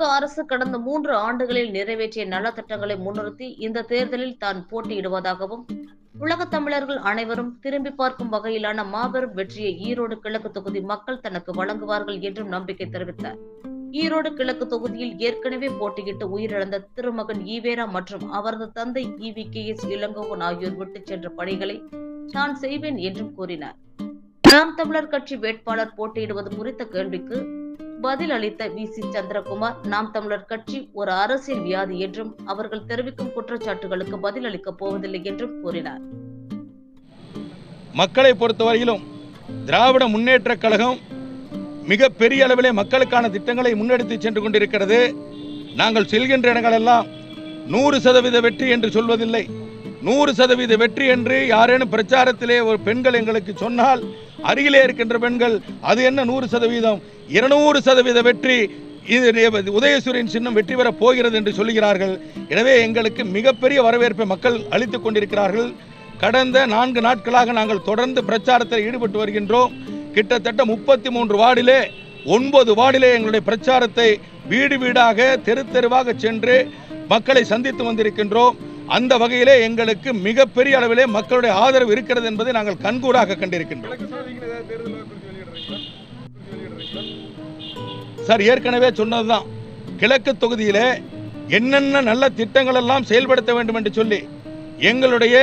திமுக அரசு கடந்த மூன்று ஆண்டுகளில் நிறைவேற்றிய நலத்திட்டங்களை முன்னிறுத்தி இந்த தேர்தலில் தான் போட்டியிடுவதாகவும் உலக தமிழர்கள் அனைவரும் திரும்பி பார்க்கும் வகையிலான மாபெரும் வெற்றியை ஈரோடு கிழக்கு தொகுதி மக்கள் தனக்கு வழங்குவார்கள் என்றும் நம்பிக்கை தெரிவித்தார். ஈரோடு கிழக்கு தொகுதியில் ஏற்கனவே போட்டியிட்டு உயிரிழந்த திருமகன் ஈவேரா மற்றும் அவரது தந்தை இவி கே. எஸ். இளங்கோவன் ஆகியோர் விட்டு சென்ற பணிகளை நான் செய்வேன் என்றும் கூறினார். நாம் தமிழர் கட்சி வேட்பாளர் போட்டியிடுவது குறித்த கேள்விக்கு பதில் அளித்த வி. சி. சந்திரகுமார் நாம் தமிழர் கட்சி ஒரு அரசியல் வியாதி என்றும் அவர்கள் தெரிவிக்கும் குற்றச்சாட்டுகளுக்கு பதில் அளிக்கப் போவதில்லை என்றும் கூறினார். மக்களை பொறுத்தவரையிலும் திராவிட முன்னேற்றக் கழகம் மிக பெரிய அளவிலே மக்களுக்கான திட்டங்களை முன்னெடுத்து சென்று கொண்டிருக்கிறது. நாங்கள் செல்கின்ற இடங்களெல்லாம் நூறு சதவீத வெற்றி என்று சொல்வதில்லை. நூறு சதவீத வெற்றி என்று யாரேனும் பிரச்சாரத்திலே ஒரு பெண்கள் எங்களுக்கு சொன்னால் அருகிலே இருக்கின்ற பெண்கள் அது என்ன நூறு சதவீதம்? இருநூறு சதவீத வெற்றி இது உதயசூரியன் சின்னம் வெற்றி பெறப் போகிறது என்று சொல்லுகிறார்கள். எனவே எங்களுக்கு மிகப்பெரிய வரவேற்பை மக்கள் அளித்துக் கொண்டிருக்கிறார்கள். கடந்த நான்கு நாட்களாக நாங்கள் தொடர்ந்து பிரச்சாரத்தில் ஈடுபட்டு வருகின்றோம். கிட்டத்தட்ட முப்பத்தி மூன்று வார்டிலே ஒன்பது வார்டிலே எங்களுடைய பிரச்சாரத்தை வீடு வீடாக தெரு தெருவாக சென்று மக்களை சந்தித்து வந்திருக்கின்றோம். அந்த வகையிலே எங்களுக்கு மிகப்பெரிய அளவிலே மக்களுடைய ஆதரவு இருக்கிறது என்பதை நாங்கள் கண்கூடாக கண்டிருக்கின்றோம். சார் ஏற்கனவே சொன்னதுதான். கிழக்கு தொகுதியிலே என்னென்ன நல்ல திட்டங்கள் எல்லாம் செயல்படுத்த வேண்டும் என்று சொல்லி எங்களுடைய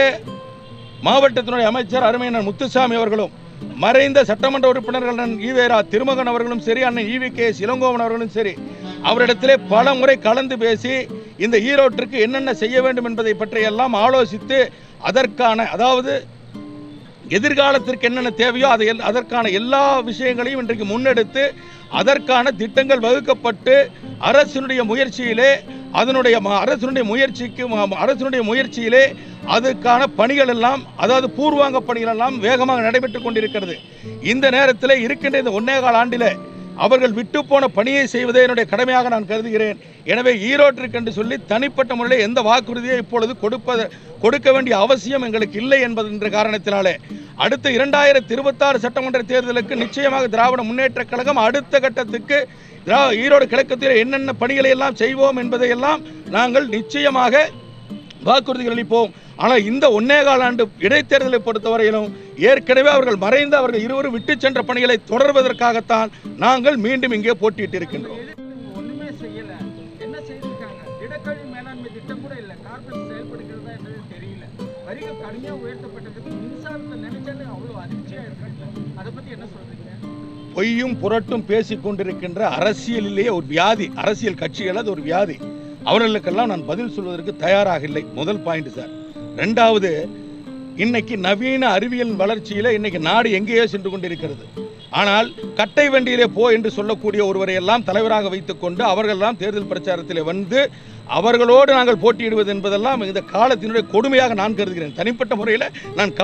மாவட்டத்தினுடைய அமைச்சர் அருமையினர் முத்துசாமி அவர்களும் மறைந்த சட்டமன்ற உறுப்பினர்கள் ஈவேரா திருமகன் அவர்களும் சரி அண்ணன் ஈவி கே இளங்கோவன் அவர்களும் சரி அவரிடத்திலே பல முறை கலந்து பேசி இந்த ஈரோட்டிற்கு என்னென்ன செய்ய வேண்டும் என்பதை பற்றியெல்லாம் ஆலோசித்து அதற்கான அதாவது எதிர்காலத்திற்கு என்னென்ன தேவையோ அதை எல்- அதற்கான எல்லா விஷயங்களையும் இன்றைக்கு முன்னெடுத்து அதற்கான திட்டங்கள் வகுக்கப்பட்டு அரசினுடைய முயற்சியிலே அதனுடைய ம- அரசினுடைய முயற்சிக்கு அரசினுடைய முயற்சியிலே அதுக்கான பணிகள் எல்லாம் அதாவது பூர்வாங்க பணிகள் எல்லாம் வேகமாக நடைபெற்று கொண்டிருக்கிறது. இந்த நேரத்தில் இருக்கின்ற இந்த ஒன்னே கால ஆண்டிலே அவர்கள் விட்டு போன பணியை செய்வதே என்னுடைய கடமையாக நான் கருதுகிறேன். எனவே ஈரோட்டிற்கு என்று சொல்லி தனிப்பட்ட முறையில் எந்த வாக்குறுதியை இப்பொழுது கொடுப்பது கொடுக்க வேண்டிய அவசியம் எங்களுக்கு இல்லை என்பது என்ற காரணத்தினாலே அடுத்த இரண்டாயிரத்தி இருபத்தாறு சட்டமன்ற தேர்தலுக்கு நிச்சயமாக திராவிட முன்னேற்றக் கழகம் அடுத்த கட்டத்துக்கு திரா- ஈரோடு கிழக்கத்தில் என்னென்ன பணிகளை எல்லாம் செய்வோம் என்பதையெல்லாம் நாங்கள் நிச்சயமாக வாக்குறுதிகள் அளிப்போம். ஆனால் இந்த ஒன்னே கால ஆண்டு இடைத்தேர்தலை பொறுத்தவரையிலும் ஏற்கனவே அவர்கள் மறைந்து அவர்கள் இருவரும் விட்டு சென்ற பணிகளை தொடர்வதற்காகத்தான் நாங்கள் மீண்டும் இங்கே போட்டியிட்டு இருக்கின்றோம் பொய்யும் புரட்டும் பேசிக் கொண்டிருக்கின்ற அரசியலிலேயே ஒரு வியாதி அரசியல் கட்சிகள் அது ஒரு வியாதி. அவர்களுக்கெல்லாம் நான் பதில் சொல்வதற்கு தயாராக இல்லை. முதல் பாயிண்ட் சார் ரெண்டாவது இன்னைக்கு நவீன அறிவியல் வளர்ச்சியில இன்னைக்கு நாடு எங்கேயோ சென்று கொண்டிருக்கிறது. ஆனால் கட்டை வண்டியிலே போ என்று சொல்லக்கூடிய ஒருவரை எல்லாம் தலைவராக வைத்துக்கொண்டு அவர்களெல்லாம் தேர்தல் பிரச்சாரத்தில் வந்து அவர்களோடு நாங்கள் போட்டியிடுவது என்பதெல்லாம் இந்த காலத்தினுடைய கொடுமையாக நான் கருதுகிறேன். தனிப்பட்ட முறையில் நான்